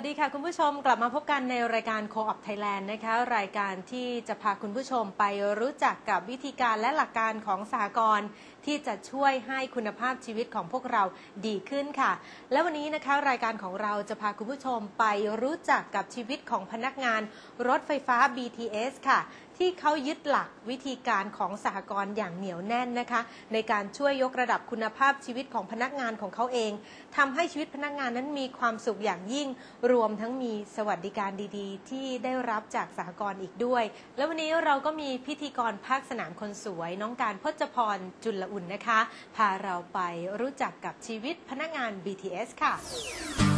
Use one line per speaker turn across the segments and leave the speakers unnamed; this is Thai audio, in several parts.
สวัสดีค่ะคุณผู้ชมกลับมาพบกันในรายการโคอ p ไทยแลนด์นะคะรายการที่จะพาคุณผู้ชมไปรู้จักกับวิธีการและหลักการของสหกรณ์ที่จะช่วยให้คุณภาพชีวิตของพวกเราดีขึ้นค่ะ และวันนี้นะคะรายการของเราจะพาคุณผู้ชมไปรู้จักกับชีวิตของพนักงานรถไฟฟ้า BTS ค่ะ ที่เขายึดหลักวิธีการของสหกรณ์อย่างเหนียวแน่นนะคะ ในการช่วยยกระดับคุณภาพชีวิตของพนักงานของเขาเองทำให้ชีวิตพนักงานนั้นมีความสุขอย่างยิ่ง รวมทั้งมีสวัสดิการดีๆ ที่ได้รับจากสหกรณ์อีกด้วย แล้ววันนี้เราก็มีพิธีกรภาคสนามคนสวย น้องการพจพรจุลอุ่นนะคะ พาเราไปรู้จักกับชีวิตพนักงาน BTS ค่ะ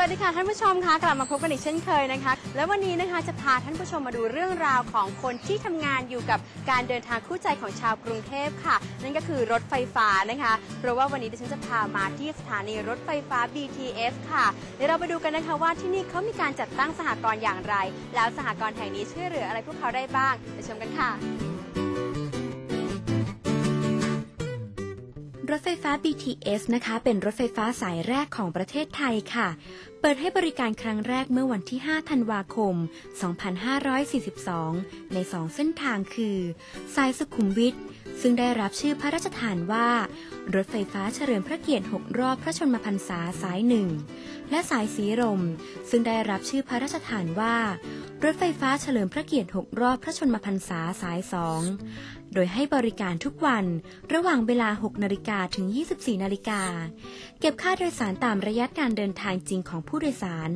วัสดีค่ะท่านผู้ชมคะกลับมาพบกันอีกเช่นเคยนะคะ แล้ววันนี้นะคะจะพาท่านผู้ชมมาดูเรื่องราวของคนที่ทำงานอยู่กับการเดินทางคู่ใจของชาวกรุงเทพค่ะ นั่นก็คือรถไฟฟ้านะคะ เพราะว่าวันนี้ดิฉันจะพามาที่สถานีรถไฟฟ้า BTS ค่ะเดี๋ยวเราไปดูกันนะคะว่าที่นี่เขามีการจัดตั้งสหกรณ์อย่างไร แล้วสหกรณ์แห่งนี้ช่วยเหลืออะไรพวกเขาได้บ้างไปชมกันค่ะ
รถไฟฟ้า BTS นะคะ เป็นรถไฟฟ้าสายแรกของประเทศไทยค่ะ เปิดให้บริการครั้งแรกเมื่อวันที่ 5 ธันวาคม 2542 ใน 2 เส้นทางคือ สายสุขุมวิท ซึ่งได้รับชื่อพระราชทานว่า รถไฟฟ้าเฉลิมพระเกียรติ 6 รอบพระชนมพรรษาสายหนึ่ง และสายสีลม ซึ่งได้รับชื่อพระราชทานว่า รถไฟฟ้าเฉลิมพระเกียรติ 6 รอบพระชนมพรรษาสายสอง โดยให้บริการทุกวันระหว่างเวลา 6 นาฬิกาถึง 24 นาฬิกา เก็บค่าโดยสารตามระยะการเดินทางจริงของผู้โดยสาร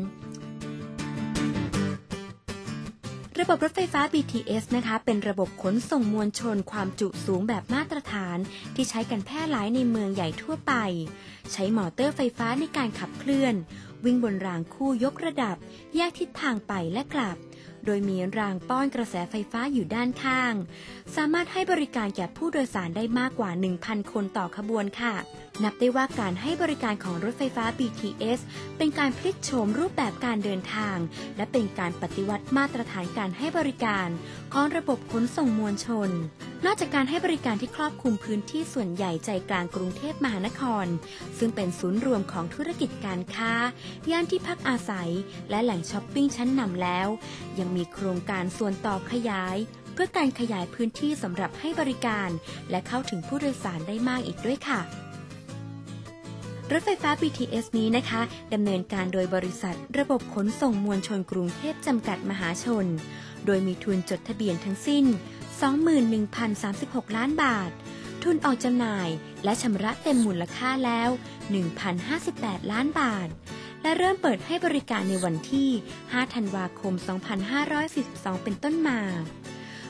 ระบบรถไฟฟ้า BTS นะคะ เป็นระบบขนส่งมวลชนความจุสูงแบบมาตรฐาน ที่ใช้กันแพร่หลายในเมืองใหญ่ทั่วไป ใช้มอเตอร์ไฟฟ้าในการขับเคลื่อน วิ่งบนรางคู่ยกระดับ แยกทิศทางไปและกลับ โดยมีรางป้อนกระแสไฟฟ้าอยู่ด้านข้าง สามารถให้บริการแก่ผู้โดยสารได้มากกว่า 1,000 คนต่อขบวนค่ะ นับได้ว่าการให้บริการของรถไฟฟ้า BTS เป็นการพลิกโฉมรูปแบบการเดินทาง และเป็นการปฏิวัติมาตรฐานการให้บริการ ของระบบขนส่งมวลชน นอกจากการให้บริการที่ครอบคลุมพื้นที่ส่วนใหญ่ใจกลางกรุงเทพมหานคร ซึ่งเป็นศูนย์รวมของธุรกิจการค้า ย่านที่พักอาศัย และแหล่งช้อปปิ้งชั้นนำแล้ว ยังมีโครงการส่วนต่อขยายเพื่อการขยายพื้นที่สำหรับให้บริการ และเข้าถึงผู้โดยสารได้มากอีกด้วยค่ะ รถไฟฟ้า BTS นี้นะคะดำเนินการโดยบริษัท ระบบขนส่งมวลชนกรุงเทพจำกัดมหาชน โดยมีทุนจดทะเบียนทั้งสิ้น 21,036 ล้านบาท ทุนออกจำหน่ายและชำระเต็มมูลค่าแล้ว 1,058 ล้านบาท และเริ่มเปิดให้บริการในวันที่ 5 ธันวาคม 2542 เป็นต้นมา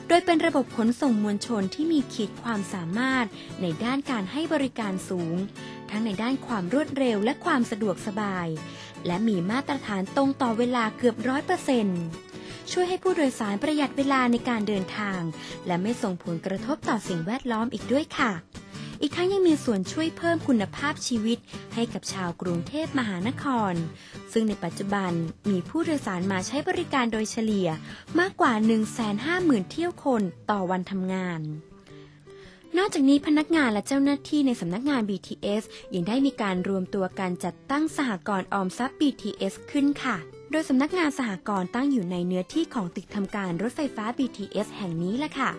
โดยเป็นระบบขนส่งมวลชนที่มีขีดความสามารถในด้านการให้บริการสูงทั้งในด้านความรวดเร็วและความสะดวกสบาย และมีมาตรฐานตรงต่อเวลาเกือบร้อยเปอร์เซ็นต์ช่วยให้ผู้โดยสารประหยัดเวลาในการเดินทาง และไม่ส่งผลกระทบต่อสิ่งแวดล้อมอีกด้วยค่ะ อีกทั้งยังมีส่วนช่วยเพิ่มคุณภาพชีวิต ให้กับชาวกรุงเทพมหานคร ซึ่งในปัจจุบันมีผู้โดยสารมาใช้บริการโดยเฉลี่ยมากกว่า 150,000 เที่ยวคนต่อวันทำงาน นอกจากนี้พนักงานและเจ้าหน้าที่ในสำนักงาน BTS ยังได้มีการรวมตัวการจัดตั้งสหกรณ์ออมทรัพย์ BTS ขึ้นค่ะ โดยสำนักงานสหกรณ์ตั้งอยู่ในเนื้อที่ของตึกทำการรถไฟฟ้า BTS แห่งนี้แหละค่ะ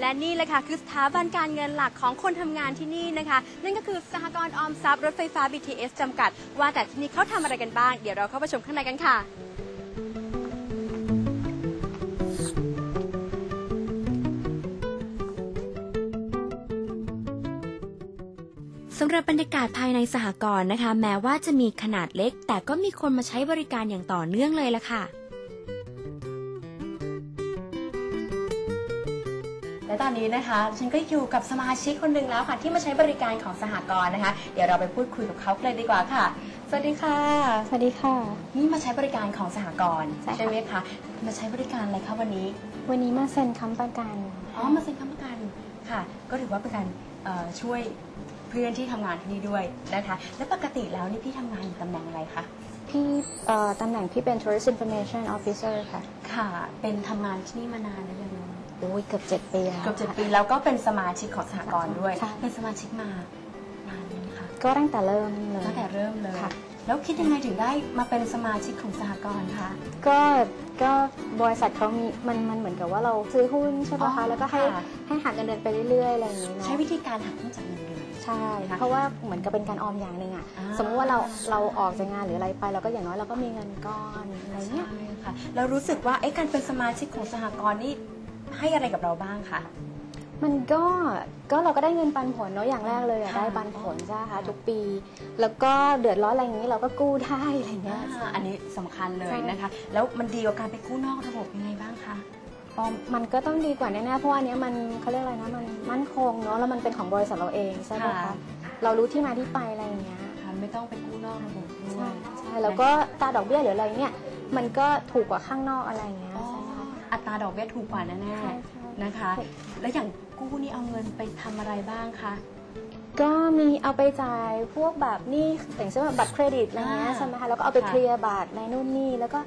และนี่แหละค่ะคือสถาบันการเงินหลักของคนทำงานที่นี่นะคะ นั่นก็คือสหกรณ์ออมทรัพย์รถไฟฟ้า BTS จำกัด ว่าแต่ที่นี่เขาทำอะไรกันบ้าง เดี๋ยวเราเข้าไปชมข้างในกันค่ะ
สำหรับบรรยากาศภายในสหกรณ์นะคะ แม้ว่าจะมีขนาดเล็ก แต่ก็มีคนมาใช้บริการอย่างต่อเนื่องเลยละค่ะ
และตอนนี้นะคะ ฉันก็อยู่กับสมาชิกคนหนึ่งแล้วค่ะ ที่มาใช้บริการของสหกรณ์นะคะ เดี๋ยวเราไปพูดคุยกับเขาเลยดีกว่าค่ะ สวัสดีค่ะ
สวัสดีค่ะ
นี่มาใช้บริการของสหกรณ์
ใช่ค่ะ
ใช่ไหมคะมาใช้บริการอะไรคะวันนี้
วันนี้มาเซ็นค้ำประกัน
อ๋อมาเซ็นค้ำประกันค่ะ ก็ถือว่าเป็นการเอ่อช่วย เพื่อนที่ทำงานที่นี่ด้วยนะคะ และปกติแล้วนี่พี่ทำงานอยู่ตำแหน่งอะไรคะ
พี่เอ่อตำแหน่งพี่เป็น Tourist Information Officer ค่ะ
ค่ะ เป็นทำงานที่นี่มานานหรือยัง
โอ้ยเกือบเจ็ดปีแล้ว
เกือบเจ็ด
ค่ะ
ปีแล้วก็เป็นสมาชิกของสหกรณ์ด้วย
ใช่
เป็นสมาชิกมานานไหมคะ
ก็ตั้งแต่เริ่มเลย
ตั้งแต่เริ่มเลย
ค่ะ
แล้วคิดยังไงถึงได้มาเป็นสมาชิกของสหกรณ์คะ
ก็ก็บริษัทเขามีมันมันเหมือนกับว่าเราซื้อหุ้นใช่ปะ
อ๋
คะ
อ
แล้วก็ให้
ค่ะ
ให้หักเงินเดือนไปเรื่อยๆอะไรอย่างนี้เนาะ
ใช้วิธีการหักเงินจากเงินเดือน
ใช่
ค่ะ
เพราะว่าเหมือนกับเป็นการออมอย่างหนึ่งอะ
อ่า
สมมติว่าเราเราออกจากงานหรืออะไรไปเราก็อย่างน้อยเราก็มีเงินก้อนอะไรเงี้ย
ใช่ค่ะแล้วรู้สึกว่าเอ๊ะการเป็นสมาชิกของสหกรณ์นี่ให้อะไรกับเราบ้างคะ
มันก็ก็เราก็ได้เงินปันผลเนาะอย่างแรกเลยอะ
ค่ะ
ได้ปันผลใช่ไหมคะทุกปี แล้วก็เดือดร้อนอะไรอย่างนี้เราก็กู้ได้อะไรเงี้ย
อ่าอันนี้สำคัญเลย
ใช่
นะคะ แล้วมันดีกว่าการไปกู้นอกระบบยังไงบ้างคะ
อ๋อมันก็ต้องดีกว่าแน่ๆเพราะว่าอันเนี้ยมันเขาเรียกอะไรนะมันมั่นคงเนาะแล้วมันเป็นของบริษัทเราเองใช่ไหม
ค่ะ
คะเรารู้ที่มาที่ไปอะไรอย่างเงี้ย
ค่ะไม่ต้องไปกู้นอกระบบด้ว
ใช่
ย
ใช่แล้วก็ตราดอกเบี้ยหรืออะไรเนี่ยมันก็ถูกกว่าข้างนอกอะไรอย่างเงี้ย
อ๋อ
ใช่ไหมคะ
อัตราดอกเบี้ยถูกกว่าแน่
ใช่ใช่
ๆนะคะ แล้วอย่างกู้นี่เอาเงินไปทำอะไรบ้างคะ
ก็มีเอาไปจ่ายพวกแบบหนี่อย่างเช่นแบบบัตรเครดิตอะไรเงี้ย
อ่า
ใช่ไหมคะแล้วก็เอาไป
ค่ะ
เคลียร์บัตรในนู่นนี่แล้วก็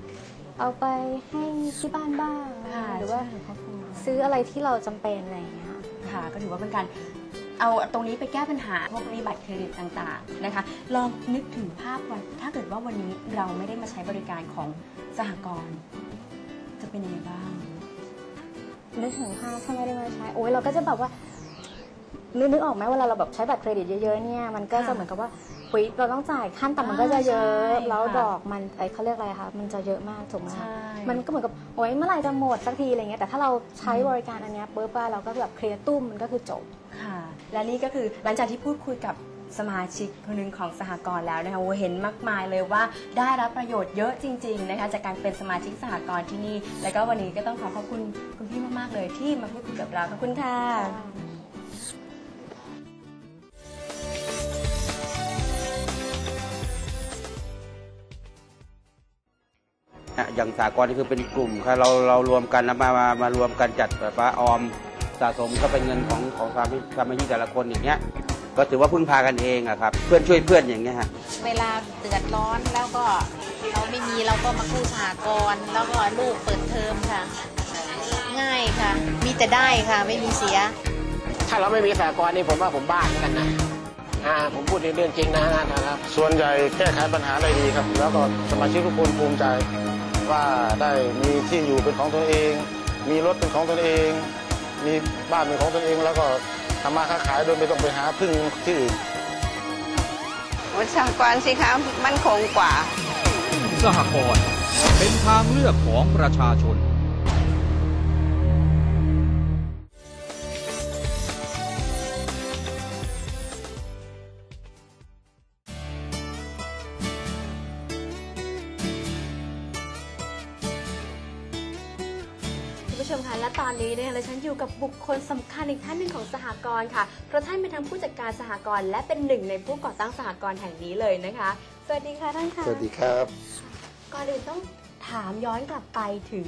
เอาไปให้ที่บ้านบ้าง
ค่ะ
หรือว่า
ใช่ค่ะ
ซื้ออะไรที่เราจำเป็นอะไรอย่างเงี้ย
ค่ะ ก็ถือว่าเป็นการเอาตรงนี้ไปแก้ปัญหาพวกหนี้บัตรเครดิตต่างๆนะคะ ลองนึกถึงภาพวันถ้าเกิดว่าวันนี้เราไม่ได้มาใช้บริการของสหกรณ์จะเป็นยังไงบ้าง
นึกถึงภาพถ้าไม่ได้มาใช้ โอ้ยเราก็จะแบบว่านึกนึกออกไหมเวลาเราแบบใช้บัตรเครดิตเยอะๆเนี่ยมันก็จะ
ค่ะ
เหมือนกับว่า เฮ้ยเราต้องจ่ายขั้นต่ำมันก็จะเยอะ
อ่าใช่
แล้ว
ค่ะ
ดอกมันไอเขาเรียกอะไรคะมันจะเยอะมากถูกไหม
ใช่
มันก็เหมือนกับโอ้ยเมื่อไหร่จะหมดสักทีอะไรเงี้ยแต่ถ้าเราใช้บริการอันเนี้ยปุ๊บว่าเราก็แบบเคลียร์ตุ้มมันก็คือจบ
ค่ะ และนี่ก็คือหลังจากที่พูดคุยกับสมาชิกคนหนึ่งของสหกรณ์แล้วนะคะโอ้เห็นมากมายเลยว่าได้รับประโยชน์เยอะจริง ๆ นะคะ จากการเป็นสมาชิกสหกรณ์ที่นี่ แล้วก็วันนี้ก็ต้องขอขอบคุณคุณพี่มากๆเลยที่มาพูดคุยกับเราขอบคุณค่ะ
อะอย่างสากลนี่คือเป็นกลุ่มค่ะเราเรารวมกันแล้วมามามารวมกันจัดแบบว่าออมสะสมก็เป็นเงินของของสมาชิกสมาชิกแต่ละคนอย่างเงี้ยก็ถือว่าพึ่งพากันเองอะครับ เพื่อนช่วยเพื่อนอย่างเงี้ยฮะ
เวลาเดือดร้อนแล้วก็เราไม่มีเราก็มากู้สหกรณ์แล้วก็ลูกเปิดเทอมค่ะ ง่ายค่ะ มีแต่ได้ค่ะไม่มีเสีย
ถ้าเราไม่มีสหกรณ์นี่ผมว่าผมบ้าเหมือนกันนะอ่าผมพูดในเรื่องจริงนะนะครับ
ส่วนใหญ่แก้ไขปัญหาได้ดีครับ แล้วก็สมาชิกทุกคนภูมิใจ ว่าได้มีที่อยู่เป็นของตนเอง มีรถเป็นของตนเอง มีบ้านเป็นของตนเอง แล้วก็ทำมาค้าขายโดยไม่ต้องไปหาพึ่งที่อื่น
วุฒิสหกรณ์สิคะมั่นคงกว่า
สหกรณ์เป็นทางเลือกของประชาชน
ผู้ชมคะและตอนนี้เนี่ยเราฉันอยู่กับบุคคลสำคัญอีกท่านหนึ่งของสหกรณ์ค่ะ เพราะท่านเป็นทั้งผู้จัดการสหกรณ์และเป็นหนึ่งในผู้ก่อตั้งสหกรณ์แห่งนี้เลยนะคะ สวัสดีค่ะท่านค่ะ
สวัสดีครับ
ก่อนอื่นต้องถามย้อนกลับไปถึง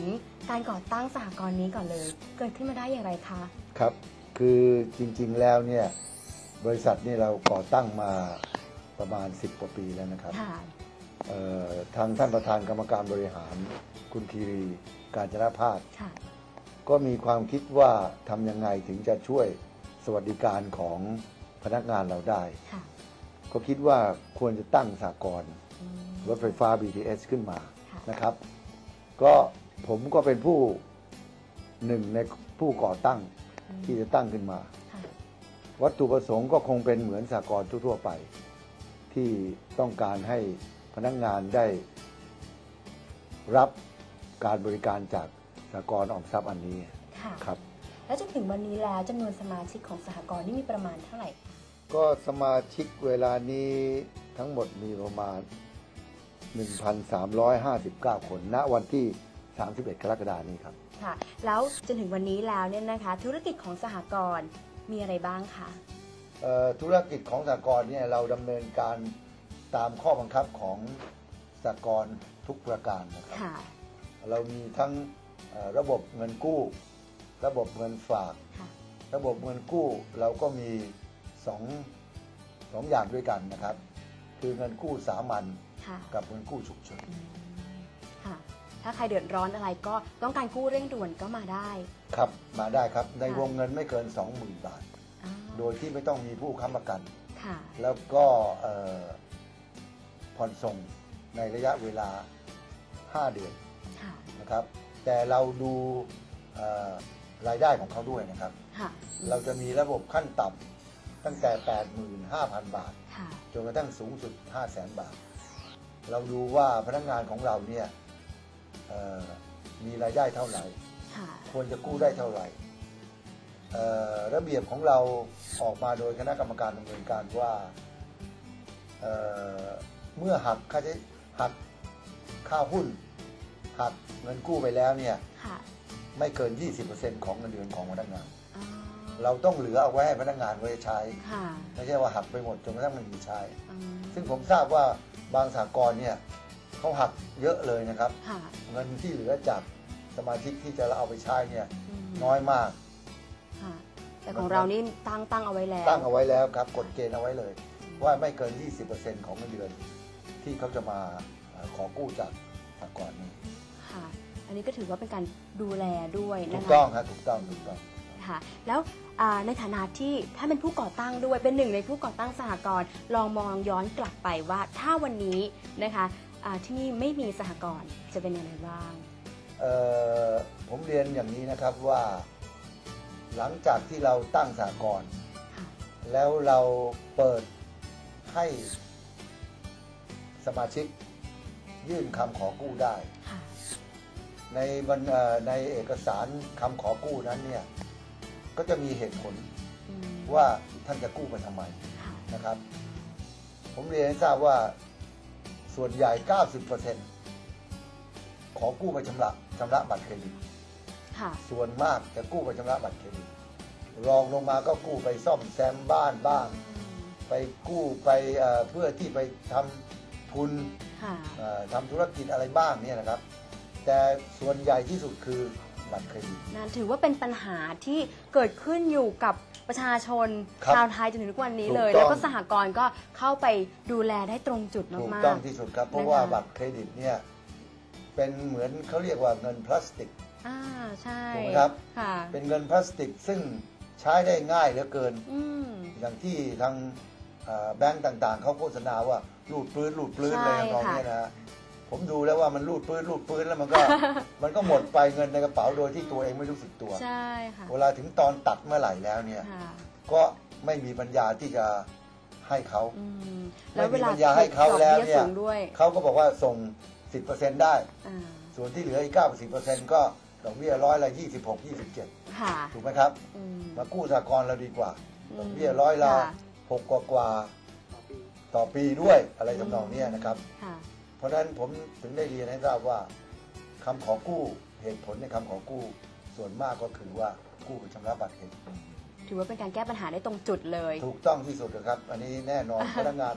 การก่อตั้งสหกรณ์นี้ก่อนเลย เกิดขึ้นมาได้อย่างไรคะ
ครับ คือจริงๆแล้วเนี่ยบริษัทนี่เราก่อตั้งมาประมาณ 10 กว่าปีแล้วนะครับ
ค่ะ
เอ่อทางท่านประธานกรรมการบริหารคุณธีรีการจนภาส
ค่ะ
ก็มีความคิดว่าทำยังไงถึงจะช่วยสวัสดิการของพนักงานเราได้
ค่ะ
ก็คิดว่าควรจะตั้งสากล
อืม
รถไฟฟ้า BTS ขึ้นมา
ค่ะ
นะครับ ก็ผมก็เป็นผู้หนึ่งในผู้ก่อตั้งที่จะตั้งขึ้นมา
ค่ะ
วัตถุประสงค์ก็คงเป็นเหมือนสากลทั่วๆไป ที่ต้องการให้พนักงานได้รับการบริการจาก สากลออมทรัพย์อันนี้
ค่ะ
ครับ
แล้วจนถึงวันนี้แล้วจำนวนสมาชิกของสหกรณ์นี่มีประมาณเท่าไหร่คะ
ก็สมาชิกเวลานี้ทั้งหมดมีประมาณ 1,359 คนณวันที่ 31 กรกฎานี้ครับ
ค่ะ แล้วจนถึงวันนี้แล้วเนี่ยนะคะ ธุรกิจของสหกรณ์มีอะไรบ้างคะ
เอ่อธุรกิจของสากลเนี่ยเราดำเนินการตามข้อบังคับของสากลทุกประการนะครับ
ค่ะ
เรามีทั้งเอ่อ ระบบเงินกู้ ระบบเงินฝาก
ค่ะ
ระบบเงินกู้เราก็มีสองสองอย่างด้วยกันนะครับ คือเงินกู้สามัญ
ค่ะ
กับเงินกู้ฉุกเฉิน
อืมค่ะถ้าใครเดือดร้อนอะไรก็ต้องการกู้เร่งด่วนก็มาได้
ครับมาได้ครับใน
ค่ะ
วงเงินไม่เกิน 20,000 บาท
อ๋อ
โดยที่ไม่ต้องมีผู้ค้ำประกัน
ค่ะ
แล้วก็เอ่อผ่อนส่งในระยะเวลา 5 เดือน
ค่ะ
นะครับ แต่เราดูเอ่อรายได้ของเขาด้วยนะครับ
ค่ะ
เราจะมีระบบขั้นต่ำตั้งแต่ 85,000 บาท
ค่ะ
จนกระทั่งสูงสุด 500,000 บาท เราดูว่าพนักงานของเราเนี่ยเอ่อมีรายได้เท่าไหร่
ค่ะ
ควรจะกู้ได้เท่าไหร่เอ่อระเบียบของเราออกมาโดยคณะกรรมการดำเนินการว่าเอ่อเมื่อหักค่าใช้หักค่าหุ้น หักเงินกู้ไปแล้วเนี่ย
ค่ะ
ไม่เกิน 20%ของเงินเดือนของพนักงาน
อ๋อ
เราต้องเหลือเอาไว้ให้พนักงานไว้ใช้
ค่ะ
ไม่ใช่ว่าหักไปหมดจนกระทั่งไม่มีใช้
อืม
ซึ่งผมทราบว่าบางสากลเนี่ยเขาหักเยอะเลยนะครับ
ค่ะ
เงินที่เหลือจากสมาชิกที่จะเอาไปใช้เนี่ย
อืม
น้อยมาก
ค่ะแต่ของเรานี่ตั้งตั้งเอาไว้แล้ว
ตั้งเอาไว้แล้วครับกฎเกณฑ์เอาไว้เลย ว่าไม่เกิน 20%ของเงินเดือน ที่เขาจะมาเอ่อขอกู้จากสากลนี้
ค่ะ อันนี้ก็ถือว่าเป็นการดูแลด้วย
ถู
นะ
ก
คะ
ต้องครับถูกต้องถูกต้อง
ค่ะ แล้วอ่าในฐานะที่ถ้านเป็นผู้ก่อตั้งด้วยเป็นหนึ่งในผู้ก่อตั้งสหกรณ์ลองมองย้อนกลับไปว่าถ้าวันนี้นะคะอ่าที่นี่ไม่มีสหกรณ์จะเป็นยังไงบ้าง
เอ่อผมเรียนอย่างนี้นะครับว่าหลังจากที่เราตั้งสากล
ค่ะ
แล้วเราเปิดให้สมาชิกยื่นคำขอกู้ได้
ค่ะ
ในบันเอ่อในเอกสารคำขอกู้นั้นเนี่ยก็จะมีเหตุผล
อืม
ว่าท่านจะกู้ไปทำไม
ค่ะ
นะครับ ผมเรียนให้ทราบว่าส่วนใหญ่ 90%ขอกู้ไปชำระชำระบัตรเครดิต
ค่ะ
ส่วนมากจะกู้ไปชำระบัตรเครดิตรองลงมาก็กู้ไปซ่อมแซมบ้านบ้าง ไปกู้ไปเอ่อเพื่อที่ไปทำทุน
ค่ะ
เอ่อทำธุรกิจอะไรบ้างเนี่ยนะครับ แต่ส่วนใหญ่ที่สุดคือบัตรเครดิต
นั่นถือว่าเป็นปัญหาที่เกิดขึ้นอยู่กับประชาชน
ครับ
ชาวไทยจนถึงทุกวันนี้เลย
ถูกต้อง
แล้วก็สหกรณ์ก็เข้าไปดูแลได้ตรงจุด
ถูก
มาก
ต้องที่สุดครับ เพราะ
นะคะ
ว่าบัตรเครดิตเนี่ยเป็นเหมือนเขาเรียกว่าเงินพลาสติก
ๆอ่าใช่
ถูกไหมครับ
ค่ะ
เป็นเงินพลาสติกซึ่งใช้ได้ง่ายเหลือเกิน
อืม
อย่างที่ทางเอ่อแบงก์ต่างๆ เขาโฆษณาว่ารูดปื้นรูดปื้น
ใช่
อะไรทำนอง
ค่ะ
เนี้ยนะฮะ ผมดูแล้วว่ามันรูดปื้นรูดปื้นแล้วมันก็ มันก็หมดไปเงินในกระเป๋าโดยที่ตัวเองไม่รู้สึกตัว
ใช่ค่ะ
เวลาถึงตอนตัดเมื่อไหร่แล้วเนี่ย
ค่ะ
ก็ไม่มีปัญญาที่จะให้เขา
อืม
ไม่
แล้วเว
มี
ลา
ปัญญาให้เขาแล้ว
ดอกบี้
เนี่ย
สูงด้วย
เขาก็บอกว่าส่ง 10%ได้
อ่า
ส่วนที่เหลืออีก90%ก็ดอกเบี้ยร้อยละ26 27
ค่ะ
ถูกไหมครับ
อืม
มากู้สากลเราดีกว่า
อืม
ดอกเบี้ยร้อยละ
ค่ะ
หกกว่ากว่าต่อปีด้วยอะไรทำนองเนี้ยนะครับ
ค่ะ
เพราะฉะนั้นผมถึงได้เรียนให้ทราบว่าคำขอกู้เหตุผลในคำขอกู้ส่วนมากก็คือว่ากู้ไปชำระบัตรเครดิต
ถือว่าเป็นการแก้ปัญหาได้ตรงจุดเลย
ถูกต้องที่สุดนะครับ อันนี้แน่นอนพนักงาน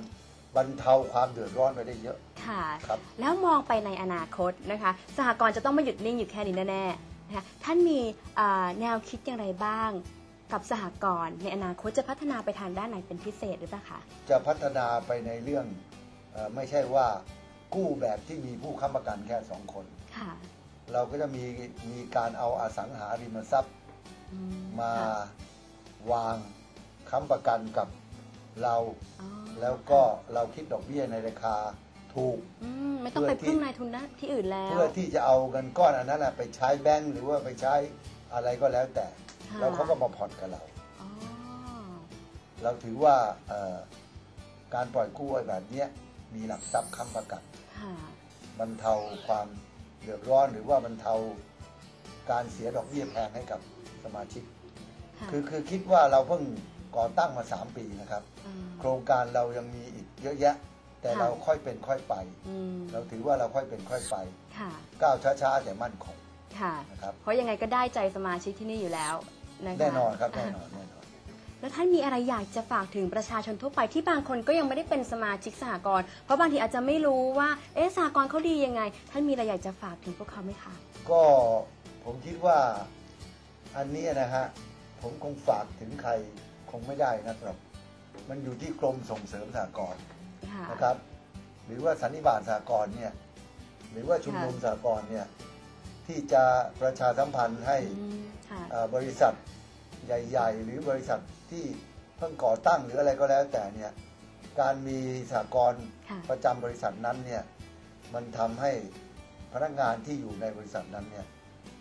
บรรเทาความเดือดร้อนไปได้เยอะ
ค่ะ
ครับ
แล้วมองไปในอนาคตนะคะ สหกรณ์จะต้องไม่หยุดนิ่งอยู่แค่นี้แน่ๆนะคะท่านมีอ่าแนวคิดอย่างไรบ้าง กับสหกรณ์ในอนาคตจะพัฒนาไปทางด้านไหนเป็นพิเศษหรือเปล่าคะ
จะพัฒนาไปในเรื่องเออไม่ใช่ว่า กู้แบบที่มีผู้ค้ำประกันแค่สองคน
ค่ะ
เราก็จะมีมีการเอาอสังหาริมทรัพย์
อื
มา
ค่ะ
วางค้ำประกันกับเรา
อ๋อ
แล้วก็เราคิดดอกเบี้ยในราคาถูก
อืมไม่ต้องไป
เพื่อที่
พึ่งนายทุนนะที่อื่นแล้ว
เพื่อที่จะเอาเงินก้อนอันนั้นนะไปใช้แบงก์หรือว่าไปใช้อะไรก็แล้วแต่
ค่ะ
แล้วเขาก็มาผ่อนกับเรา
อ๋อ
เราถือว่าเอ่อการปล่อยกู้ไอ้แบบเนี้ยมีหลักทรัพย์ค้ำประกัน
ค่ะ
บรรเทาความเดือดร้อนหรือว่าบรรเทาการเสียดอกเบี้ยแพงให้กับสมาชิก
ค่ะ
คือคือคิดว่าเราเพิ่งก่อตั้งมา 3 ปีนะครับ
อืม
โครงการเรายังมีอีกเยอะแยะ แต่
ค่ะ
เราค่อยเป็นค่อยไป
อืม
เราถือว่าเราค่อยเป็นค่อยไป
ค่ะ
ก้าวช้าๆแต่มั่นคง
ค่ะ
นะครับ
เพราะยังไงก็ได้ใจสมาชิกที่นี่อยู่แล้วนะคะ
แน่นอนครับแน่นอนแน่นอน
แล้วท่านมีอะไรอยากจะฝากถึงประชาชนทั่วไปที่บางคนก็ยังไม่ได้เป็นสมาชิกสหกรณ์เพราะบางทีอาจจะไม่รู้ว่าเอ๊ะสหกรณ์เขาดียังไง ท่านมีอะไรอยากจะฝากถึงพวกเขาไหมคะ
ก็ผมคิดว่าอันเนี้ยนะฮะผมคงฝากถึงใครคงไม่ได้นะครับ มันอยู่ที่กรมส่งเสริมสหกรณ์
ค่ะ
นะครับ หรือว่าสันนิบาตสหกรณ์เนี่ยหรือว่าชุมนุมสากลเนี่ยที่จะประชาสัมพันธ์ให้
อืมค่ะ
อ่าบริษัทใหญ่ ๆ หรือบริษัท ที่เพิ่งก่อตั้งหรืออะไรก็แล้วแต่เนี่ยการมีสากล
ค่ะ
ประจำบริษัทนั้นเนี่ยมันทำให้พนักงานที่อยู่ในบริษัทนั้นเนี่ย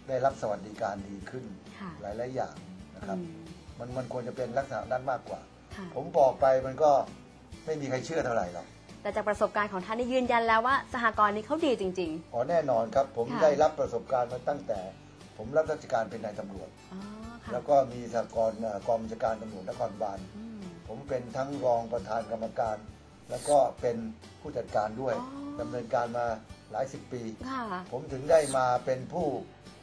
ได้รับสวัสดิการดีขึ้น
ค่ะ
หลายๆอย่างนะครับ
อืม
มันมันควรจะเป็นลักษณะนั้นมากกว่า
ค่ะ
ผมบอกไปมันก็ไม่มีใครเชื่อเท่าไหร่หรอก
แต่จากประสบการณ์ของท่านได้ยืนยันแล้วว่าสหกรณ์นี้เขาดีจริง
อ๋อแน่นอนครับ ผม
ค่ะ
ได้รับประสบการณ์มาตั้งแต่ ผมรับราชการเป็นนายตำรวจ
ๆอ๋อค่ะ
แล้วก็มีสากลเอ่อกองบัญชาการตำรวจนครบาล
อืม
ผมเป็นทั้งรองประธานกรรมการ แล้วก็เป็นผู้จัดการด้วย
อ๋อ
ดำเนินการมาหลายสิบปี
ค่ะ
ผมถึงได้มาเป็นผู้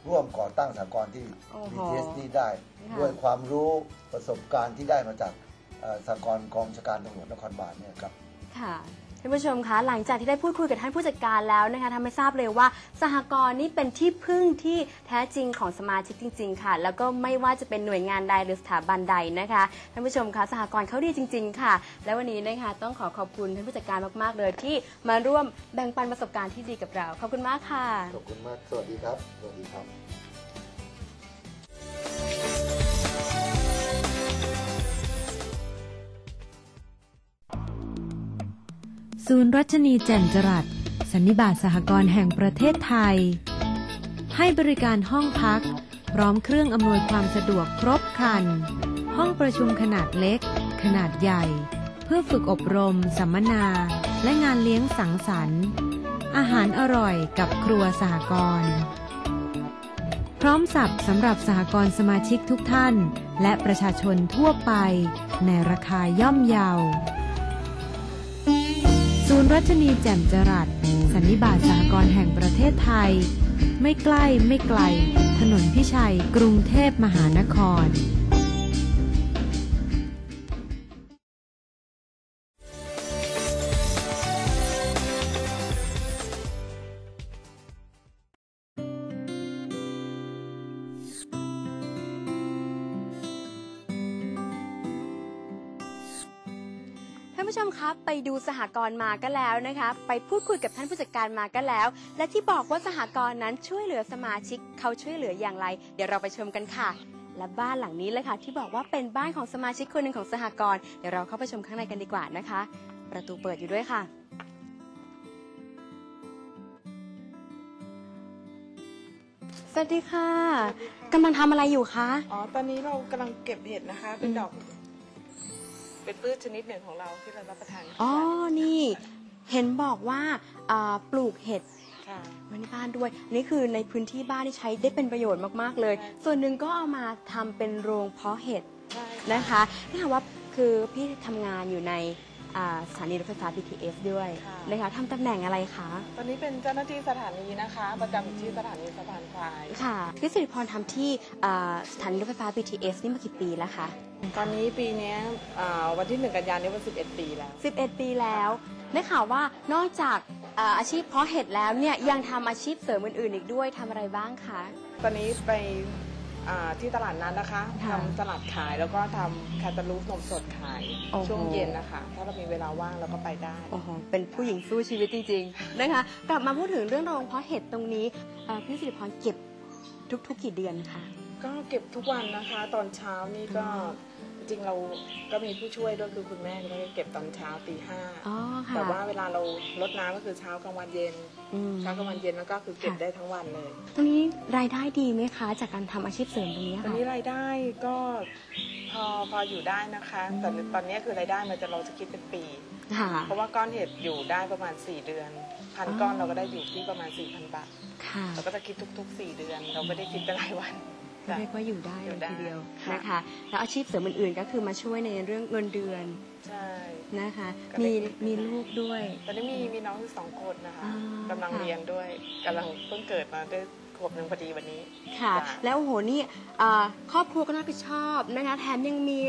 ร่วมก่อตั้งสากลที่
โอ้โห
BTS นี่ได้
ค่ะ
ด้วยความรู้ประสบการณ์ที่ได้มาจากเอ่อสากลกองบัญชาการตำรวจนครบาลเนี่ยครับ
ค่ะ ท่านผู้ชมคะหลังจากที่ได้พูดคุยกับท่านผู้จัดการแล้วนะคะทำให้ทราบเลยว่า สหกรณ์นี่เป็นที่พึ่งที่แท้จริงของสมาชิกจริง ๆ ค่ะ แล้วก็ไม่ว่าจะเป็นหน่วยงานใดหรือสถาบันใดนะคะท่านผู้ชมคะสหกรณ์เขาดีจริง ๆ ค่ะ และวันนี้นะคะต้องขอขอบคุณท่านผู้จัดการมากๆเลยที่มาร่วมแบ่งปันประสบการณ์ที่ดีกับเราขอบคุณมากค่ะ
ขอบคุณมาก สวัสดีครับ สวัสดีครับ
ศูนย์รัชนีแจ่มจรัสสันนิบาตสหกรณ์แห่งประเทศไทย ให้บริการห้องพัก พร้อมเครื่องอำนวยความสะดวกครบครัน ห้องประชุมขนาดเล็ก ขนาดใหญ่ เพื่อฝึกอบรม สัมมนา และงานเลี้ยงสังสรรค์ อาหารอร่อยกับครัวสหกรณ์พร้อมสับสำหรับสหกรณ์สมาชิกทุกท่าน และประชาชนทั่วไป ในราคาย่อมเยา รัชนีแจ่มจรัสสันนิบาตสหกรณ์แห่งประเทศไทย ไม่ใกล้ไม่ไกล ถนนพิชัย กรุงเทพมหานคร
ดูสหกรณ์มาก็แล้วนะคะ ไปพูดคุยกับท่านผู้จัดการมาก็แล้ว และที่บอกว่าสหกรณ์นั้นช่วยเหลือสมาชิกเขาช่วยเหลืออย่างไร เดี๋ยวเราไปชมกันค่ะ และบ้านหลังนี้เลยค่ะ ที่บอกว่าเป็นบ้านของสมาชิกคนหนึ่งของสหกรณ์เดี๋ยวเราเข้าไปชมข้างในกันดีกว่านะคะ ประตูเปิดอยู่ด้วยค่ะ สวัสดีค่ะกำลังทำอะไรอยู่คะ
อ๋อ ตอนนี้เรากำลังเก็บเห็ดนะคะ เป็นดอก เป็นพืชชนิดหนึ่งของเราที่เรารับประทาน
อ๋อ นี่ เห็นบอกว่าอ่าปลูกเห็ด
ค่ะ
ไว้ในบ้านด้วย นี่คือในพื้นที่บ้านที่ใช้ได้เป็นประโยชน์มากๆเลยส่วนหนึ่งก็เอามาทำเป็นโรงเพาะเห็ด
ใช่
นะคะนี่ค่ะว่าคือพี่ทำงานอยู่ใน อ่าสถานีรถไฟฟ้า BTS ด้วยนะคะทำตำแหน่งอะไรคะ
ตอนนี้เป็นเจ้าหน้าที่สถานีนะคะ ประจำอยู่ที่สถานีสะพานควาย
ค่ะพี่สิริพรทำที่อ่าสถานีรถไฟฟ้า BTS นี่มากี่ปีแล้วคะ
ตอนนี้ปีเนี้ยอ่าวันที่หนึ่งกันยายนนี้วันสิบเอ็ดปีแล้ว
11 ปีแล้วได้ข่าวว่านอกจากอ่าอาชีพเพาะเห็ดแล้วเนี่ยยังทำอาชีพเสริมอื่นๆอีกด้วยทำอะไรบ้างคะ
ตอนนี้ไป อ่าที่ตลาดนั้นนะคะ
ค่ะ
ทำตลาดขายแล้วก็ทำแคตตาลูปนมสดขาย
โอ้โห
ช่วงเย็นนะคะ ถ้าเรามีเวลาว่างเราก็ไปได้
โอ้โหเป็นผู้หญิงสู้ชีวิตจริง ๆ นะคะ กลับมาพูดถึงเรื่องโรงเพาะเห็ดตรงนี้เอ่อพี่สิริพรเก็บทุกๆกี่เดือนคะ
ก็เก็บทุกวันนะคะ ตอนเช้านี่ก็จ ริง ๆ เราก็มีผู้ช่วยด้วยคือคุณแม่ก็เก็บตอนเช้าตีห้า
อ๋อค่ะ
แต่ว่าเวลาเราลดน้ำก็คือเช้ากลางวันเย็น
อืม
เช้ากลางวันเย็นแล้วก็คือเก็บได้ทั้งวันเลย
ตรงนี้รายได้ดีไหมคะ จากการทำอาชีพเสริมตรงนี้
ตอน
ค่ะ
นี้รายได้ก็พอพออยู่ได้นะคะแต่ตอนนี้คือรายได้มันจะเราจะคิดเป็นปี
ค่ะ
เพราะว่าก้อนเห็ดอยู่ได้ประมาณ 4 เดือนพันก้อนเราก็ได้อยู่ที่ประมาณ4,000บาท
ค่ะ
เราก็จะคิดทุก ๆ 4 เดือน เราไม่ได้คิดเป็นรายวัน จ้ะ
เรียกว่าอยู่ได้
อยู่
เลย
ได้
ทีเดียว
ค่ะ
นะคะแล้วอาชีพเสริมอื่นๆก็คือมาช่วยในเรื่องเงินเดือน
ใช่
นะคะ
ก็
มี
เล็กๆ
มีลูกด้วย
ตอนนี้มีมีน้องอยู่สองคนนะคะ
อ่ากำ
ลัง
ค่ะ
เรียนด้วยกำลังเพิ่งเกิดมาได้ขวบหนึ่งพอดีวันนี้
ค่ะ
จ้ะ
แล้วโอ้โหนี่อ่าครอบครัวก็รับผิดชอบนะคะแถมยังมี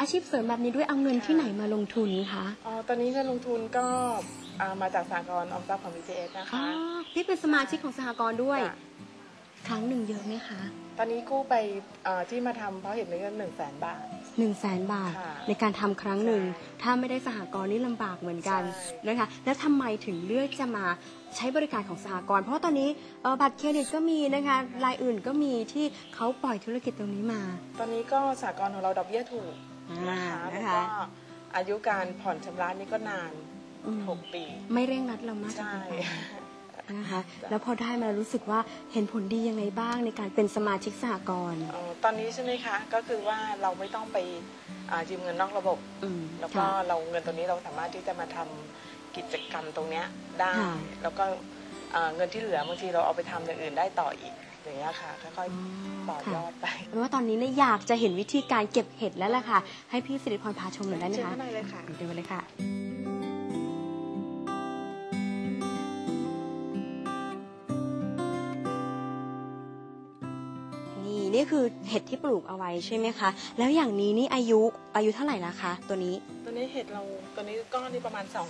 อาชีพเสริมแบบนี้ด้วยเอาเงินที่ไหนมาลงทุนคะ
อ๋อตอนนี้เงินลงทุนก็อ่ามาจากสากลออมทรัพย์ของ BTS นะ
อ๋อ
คะ
พี่เป็นสมาชิกของสหกรณ์ด้วย
จ้ะ
ครั้งหนึ่งเยอะไหมคะ
ตอนนี้กู้ไปเอ่อที่มาทำเพราะเห็นเงินหนึ่งแสนบาท
หนึ่งแสนบาท
ค่ะ
ในการทำครั้งหนึ่งถ้าไม่ได้สหกรณ์นี่ลำบากเหมือนกันนะคะ แล้วทำไมถึงเลือกจะมาใช้บริการของสหกรณ์ เพราะว่าตอนนี้เอ่อบัตรเครดิตก็มีนะคะรายอื่นก็มีที่เขาปล่อยธุรกิจตรงนี้มา
ตอนนี้ก็สากลของเราดอกเบี้ยถูก
อ่า
นะคะ
นะ
แล้ว
คะ
ก็อายุการผ่อนชำระนี่ก็นาน
อืม
หกปี
ไม่เร่งรัดเรามากจน
ใช่
เกินไป นะคะแล้วพอได้มารู้สึกว่าเห็นผลดียังไงบ้างในการเป็นสมาชิกสหกรณ์
เอ่อตอนนี้ใช่ไหมคะ ก็คือว่าเราไม่ต้องไปอ่ายืมเงินนอกระบบ
อืม
แล้วก็
ค่ะ
เราเงินตัวนี้เราสามารถที่จะมาทำกิจกรรมตรงเนี้ยได้
ค่ะ
แล้วก็อ่าเงินที่เหลือบางทีเราเอาไปทำอย่างอื่นได้ต่ออีกอย่างเงี้ยค่ะค่อยๆต่อยอดไป
เพราะว่าตอนนี้เนี่ยอยากจะเห็นวิธีการเก็บเห็ดแล้วล่ะค่ะ ให้พี่สิริพรพาชมหน่อยได้ไหม
เชิญ
คะ
ข้างในเลยค่ะ
เดินมาเลยค่ะ นี่นี่คือเห็ดที่ปลูกเอาไว้ใช่ไหมคะ แล้วอย่างนี้นี่อายุอายุเท่าไหร่ละคะ ตัวนี้
ตัวนี้เห็ดเราตัวนี้ก้อนนี่ประมาณสอง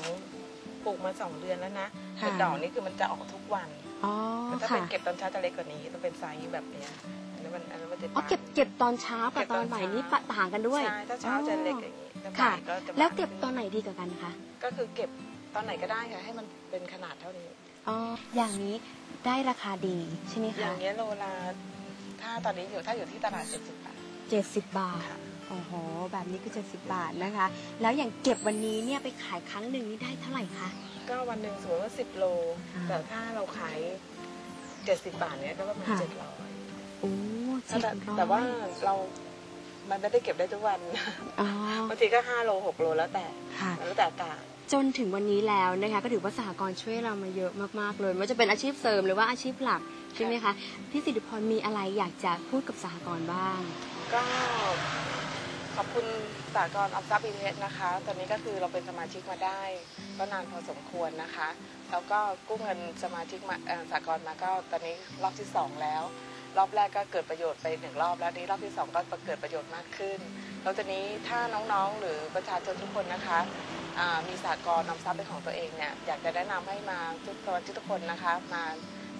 ปลูกมาสองเดือนแล้วนะ
ค่ะ
เห็ดดอกนี่คือมันจะออกทุกวัน
อ๋อ
แต่ถ้า
ค่ะ
เป็นเก็บตอนเช้าจะเล็กกว่านี้ต้องเป็นไซส์แบบเนี้ยอันนี้มันอันนี้นมันจะ
อ๋อเก็บเก็บตอนเช้ากับตอนบ่ายนี่ปะต่างกันด้วย
ใช่ถ้าเช้าจะเล็กอย่างนี้ถ้า
ค่ะ
บ่ายก็จะ
แล้วเก็บตอนไหนดีกว่ากันคะ
ก็คือเก็บตอนไหนก็ได้ค่ะให้มันเป็นขนาดเท่านี้
อ๋ออย่างนี้ได้ราคาดีใช่ไหม
อ
คะ
ย่างเงี้ยโลละ ถ้าตอนนี้อยู่ถ้าอยู่ที่ตลาด70บาท
เจ็ดสิบบาทโอ้โห แบบนี้คือเจ็ดสิบบาทนะคะ แล้วอย่างเก็บวันนี้เนี่ยไปขายครั้งหนึ่งนี่ได้เท่าไหร่คะ
ก็วันหนึ่งสมมติว่า 10 โลแต่ถ้าเราขาย 70 บาทเนี้ยก็ประมาณ
ค่ะ
เจ็ดร้อย
โอ้เจ็ด
แต่
ร้อย
แต่ว่าเรา มันไม่ได้เก็บได้ทุกวัน
อ๋อ
บางทีก็ 5 โล 6 โลแล้วแต่
ค่ะ
แล้วแต่อากาศ
จนถึงวันนี้แล้วนะคะก็ถือว่าสหกรณ์ช่วยเรามาเยอะมากๆเลยไม่ว่าจะเป็นอาชีพเสริมหรือว่าอาชีพหลัก ใช่ไหมคะพี่สิริพรมีอะไรอยากจะพูดกับสหกรณ์บ้าง
ก็ขอบคุณสากลออมทรัพย์อินเทสนะคะ ตอนนี้ก็คือเราเป็นสมาชิกมาได้ ก็นานพอสมควรนะคะ แล้วก็กู้เงินสมาชิกมาเอ่อสากลมาก็ตอนนี้รอบที่สองแล้ว รอบแรกก็เกิดประโยชน์ไปหนึ่งรอบ แล้วนี้รอบที่สองก็เกิดประโยชน์มากขึ้น แล้วตอนนี้ถ้าน้องๆหรือประชาชนทุกคนนะคะมีสากลนำทรัพย์เป็นของตัวเองเนี่ยอยากจะแนะนำให้มาทุกสมาชิกทุกคนนะคะมา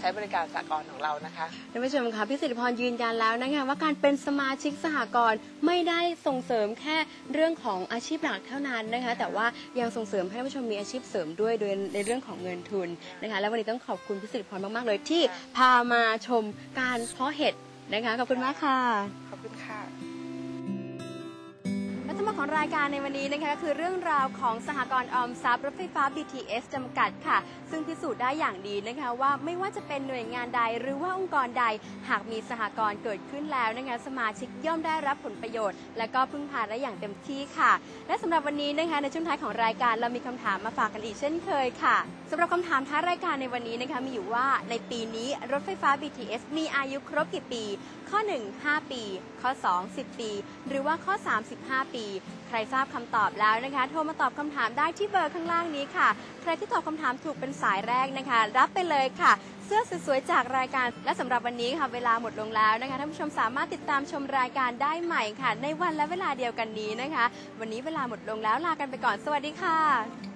ช้บริการสากลของเรานะคะ
ท่านผู้ชมคะพี่สิริพรยืนยันแล้วนะคะว่าการเป็นสมาชิกสหกรณ์ไม่ได้ส่งเสริมแค่เรื่องของอาชีพหลักเท่านั้นนะคะ แต่ว่ายังส่งเสริมให้ท่านผู้ชมมีอาชีพเสริมด้วยโดยในเรื่องของเงินทุนนะคะ และวันนี้ต้องขอบคุณพี่สิริพรมากๆเลยที่พามาชมการเพาะเห็ดนะคะขอบคุณมากค่ะ
ขอบคุณค่ะ
และ ทั้งหมดของรายการในวันนี้นะคะก็คือเรื่องราวของสหกรณ์ออมทรัพย์รถไฟฟ้า BTS จำกัดค่ะ ซึ่งพิสูจน์ได้อย่างดีนะคะว่าไม่ว่าจะเป็นหน่วยงานใดหรือว่าองค์กรใด หากมีสหกรณ์เกิดขึ้นแล้วนะคะสมาชิกย่อมได้รับผลประโยชน์ และก็พึ่งพาได้อย่างเต็มที่ค่ะ และสำหรับวันนี้นะคะในช่วงท้ายของรายการเรามีคำถามมาฝากกันอีกเช่นเคยค่ะสำหรับคำถามท้ายรายการในวันนี้นะคะมีอยู่ว่าในปีนี้รถไฟฟ้า BTS มีอายุครบกี่ปี ข้อ 1 5 ปี ข้อ 2 10 ปี หรือว่าข้อ 3 15 ปีใครทราบคำตอบแล้วนะคะ โทรมาตอบคำถามได้ที่เบอร์ข้างล่างนี้ค่ะ ใครที่ตอบคำถามถูกเป็นสายแรกนะคะ รับไปเลยค่ะ เสื้อสวยๆจากรายการ และสำหรับวันนี้ค่ะ เวลาหมดลงแล้วนะคะ ท่านผู้ชมสามารถติดตามชมรายการได้ใหม่ค่ะ ในวันและเวลาเดียวกันนี้นะคะ วันนี้เวลาหมดลงแล้วลากันไปก่อน สวัสดีค่ะ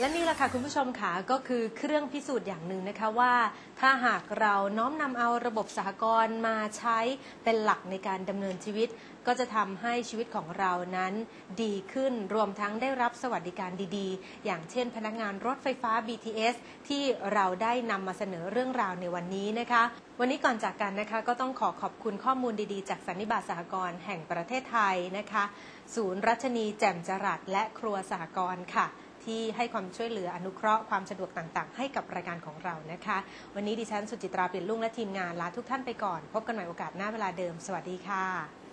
และนี่แหละค่ะคุณผู้ชมค่ะก็คือเครื่องพิสูจน์อย่างหนึ่งนะคะว่า ถ้าหากเราน้อมนำเอาระบบสหกรณ์มาใช้เป็นหลักในการดำเนินชีวิต ก็จะทำให้ชีวิตของเรานั้นดีขึ้นรวมทั้งได้รับสวัสดิการดีๆ อย่างเช่น พนักงานรถไฟฟ้า BTS ที่เราได้นำมาเสนอเรื่องราวในวันนี้นะคะ วันนี้ก่อนจากกันนะคะก็ต้องขอขอบคุณข้อมูลดีๆ จากสันนิบาตสหกรณ์แห่งประเทศไทยนะคะ ศูนย์รัชนีแจ่มจรัสและครัวสหกรณ์ค่ะ ที่ให้ความช่วยเหลืออนุเคราะห์ความสะดวกต่างๆ ให้กับรายการของเรานะคะ วันนี้ดิฉันสุจิตราเปลี่ยนลุ่งและทีมงานลาทุกท่านไปก่อน พบกันใหม่โอกาสหน้าเวลาเดิม สวัสดีค่ะ